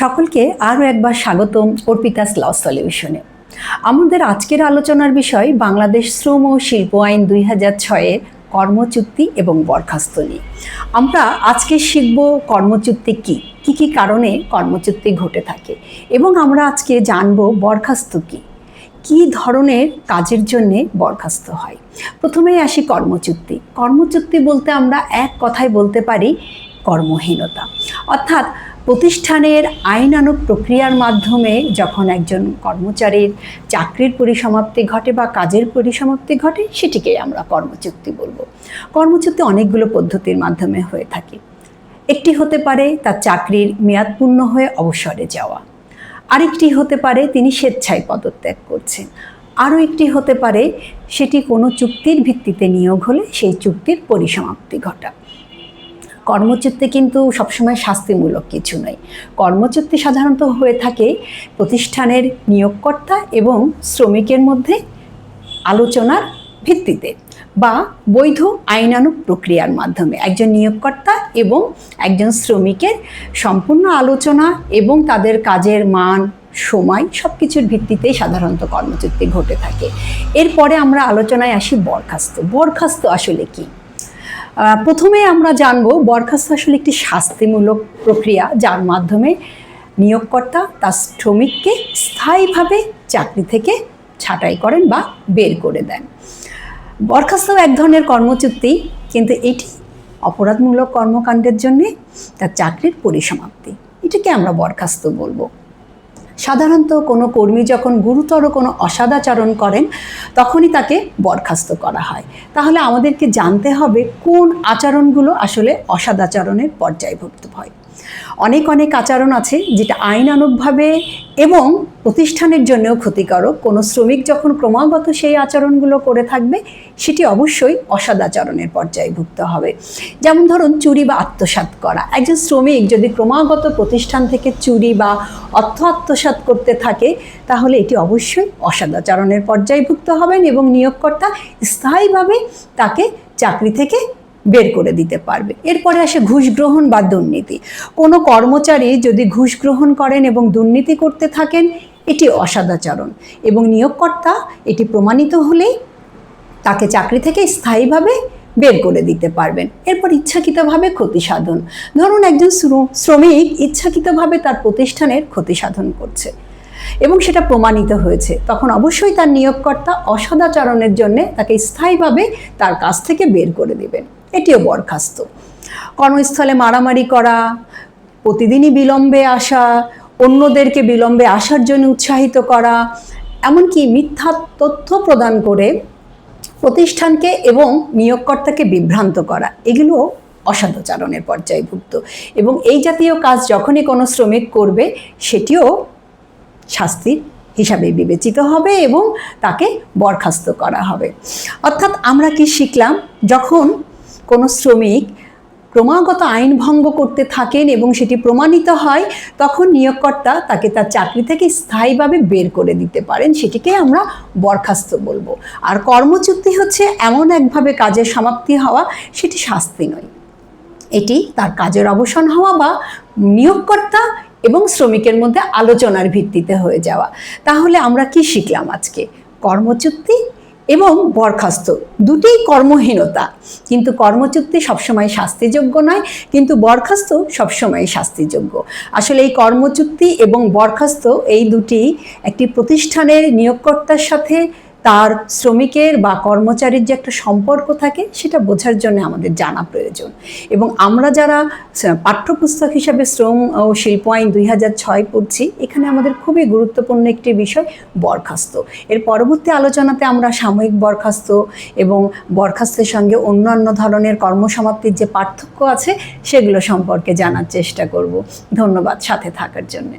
সকলকে আরও একবার স্বাগতম অর্পিতাস ল সলিউশনে। আমাদের আজকের আলোচনার বিষয় বাংলাদেশ শ্রম ও শিল্প আইন দুই হাজার ছয়ের কর্মচুক্তি এবং বরখাস্ত নিয়ে। আমরা আজকে শিখব কর্মচুক্তি কি কি কি কারণে কর্মচুক্তি ঘটে থাকে, এবং আমরা আজকে জানব বরখাস্ত কি কি ধরনের কাজের জন্যে বরখাস্ত হয়। প্রথমেই আসি কর্মচুক্তি। কর্মচুক্তি বলতে আমরা এক কথায় বলতে পারি কর্মহীনতা। অর্থাৎ প্রতিষ্ঠানের আইনানুগ প্রক্রিয়ার মাধ্যমে যখন একজন কর্মচারীর চাকরির পরিসমাপ্তি ঘটে বা কাজের পরিসমাপ্তি ঘটে সেটিকেই আমরা কর্মচুক্তি বলব। কর্মচুক্তি অনেকগুলো পদ্ধতির মাধ্যমে হয়ে থাকে। একটি হতে পারে তার চাকরির মেয়াদ পূর্ণ হয়ে অবসরে যাওয়া। আরেকটি হতে পারে তিনি স্বেচ্ছায় পদত্যাগ করছেন। আরও একটি হতে পারে সেটি কোনো চুক্তির ভিত্তিতে নিয়োগ হলে সেই চুক্তির পরিসমাপ্তি ঘটা। কর্মচ্যুতি কিন্তু সবসময় শাস্তিমূলক কিছু নয়। কর্মচ্যুতি সাধারণত হয়ে থাকে প্রতিষ্ঠানের নিয়োগকর্তা এবং শ্রমিকের মধ্যে আলোচনার ভিত্তিতে বা বৈধ আইনানুগ প্রক্রিয়ার মাধ্যমে। একজন নিয়োগকর্তা এবং একজন শ্রমিকের সম্পূর্ণ আলোচনা এবং তাদের কাজের মান, সময় সব কিছুর ভিত্তিতেই সাধারণত কর্মচ্যুতি ঘটে থাকে। এরপরে আমরা আলোচনায় আসি বরখাস্ত। বরখাস্ত আসলে কী? প্রথমে আমরা জানব বরখাস্ত আসলে একটি শাস্তিমূলক প্রক্রিয়া যার মাধ্যমে নিয়োগকর্তা তার শ্রমিককে স্থায়ীভাবে চাকরি থেকে ছাঁটাই করেন বা বের করে দেন। বরখাস্ত এক ধরনের কর্মচুক্তি, কিন্তু এটি অপরাধমূলক কর্মকাণ্ডের জন্যে তার চাকরির পরিসমাপ্তি। এটাকে আমরা বরখাস্ত বলব। সাধারণত কোনো কর্মী যখন গুরুতর কোনো অসদাচরণ করেন, তখনই তাকে বরখাস্ত করা হয়। তাহলে আমাদেরকে জানতে হবে কোন আচরণগুলো আসলে অসদাচরণের পর্যায়ভুক্ত হয়। অনেক অনেক আচরণ আছে যেটা আইনানুগভাবে এবং প্রতিষ্ঠানের জন্যও ক্ষতিকারক। কোনো শ্রমিক যখন ক্রমাগত সেই আচরণগুলো করে থাকবে, সেটি অবশ্যই অসদাচরণের পর্যায়ভুক্ত হবে। যেমন ধরুন, চুরি বা আত্মসাৎ করা। একজন শ্রমিক যদি ক্রমাগত প্রতিষ্ঠান থেকে চুরি বা অর্থ আত্মসাৎ করতে থাকে, তাহলে এটি অবশ্যই অসদাচরণের পর্যায়ভুক্ত হবেন এবং নিয়োগকর্তা স্থায়ীভাবে তাকে চাকরি থেকে বের করে দিতে পারবে। এরপরে আসে ঘুষ গ্রহণ বা দুর্নীতি। কোনো কর্মচারী যদি ঘুষ গ্রহণ করেন এবং দুর্নীতি করতে থাকেন, এটি অসদাচরণ এবং নিয়োগকর্তা এটি প্রমাণিত হলেই তাকে চাকরি থেকে স্থায়ীভাবে বের করে দিতে পারবেন। এরপর ইচ্ছাকৃতভাবে ক্ষতি সাধন। ধরুন একজন শ্র- শ্রমিক ইচ্ছাকৃতভাবে তার প্রতিষ্ঠানের ক্ষতি সাধন করছে এবং সেটা প্রমাণিত হয়েছে। তখন অবশ্যই তার নিয়োগকর্তা অসদাচরণের জন্য তাকে স্থায়ীভাবে তার কাছ থেকে বের করে দেবেন। এটিও বরখাস্ত। কর্মস্থলে মারামারি করা, প্রতিদিনই বিলম্বে আসা, অন্যদেরকে বিলম্বে আসার জন্য উৎসাহিত করা, এমনকি মিথ্যা তথ্য প্রদান করে প্রতিষ্ঠানকে এবং নিয়োগকর্তাকে বিভ্রান্ত করা এগুলো অসদাচরণের পর্যায়ভুক্ত। এবং এই জাতীয় কাজ যখনই কোনো শ্রমিক করবে, সেটিও শাস্তির হিসাবে বিবেচিত হবে এবং তাকে বরখাস্ত করা হবে। অর্থাৎ আমরা কি শিখলাম? যখন কোনো শ্রমিক ক্রমাগত আইন ভঙ্গ করতে থাকেন এবং সেটি প্রমাণিত হয়, তখন নিয়োগকর্তা তাকে তার চাকরি থেকে স্থায়ীভাবে বের করে দিতে পারেন। সেটিকে আমরা বরখাস্ত বলব। আর কর্মচুক্তি হচ্ছে এমন একভাবে কাজের সমাপ্তি হওয়া, সেটি শাস্তি নয়। এটি তার কাজের অবসান হওয়া বা নিয়োগকর্তা এবং শ্রমিকের মধ্যে আলোচনার ভিত্তিতে হয়ে যাওয়া। তাহলে আমরা কি শিখলাম আজকে? কর্মচুক্তি এবং বরখাস্ত। দুটি কর্মহীনতা। কিন্তু কর্মচুক্তি সবসময় শাস্তিযোগ্য নয়, কিন্তু বরখাস্ত সবসময় শাস্তিযোগ্য। আসলে এই কর্মচুক্তি এবং বরখাস্ত এই দুটি একটি প্রতিষ্ঠানের নিয়োগকর্তার সাথে তার শ্রমিকের বা কর্মচারীর যে একটা সম্পর্ক থাকে, সেটা বোঝার জন্য আমাদের জানা প্রয়োজন। এবং আমরা যারা পাঠ্যপুস্তক হিসাবে শ্রম ও শিল্প আইন দুই হাজার ছয় পড়ছি, এখানে আমাদের খুবই গুরুত্বপূর্ণ একটি বিষয়, বরখাস্ত। এর পরবর্তী আলোচনাতে আমরা সাময়িক বরখাস্ত এবং বরখাস্তের সঙ্গে অন্যান্য ধরনের কর্মসমাপ্তির যে পার্থক্য আছে, সেগুলো সম্পর্কে জানার চেষ্টা করব। ধন্যবাদ সাথে থাকার জন্যে।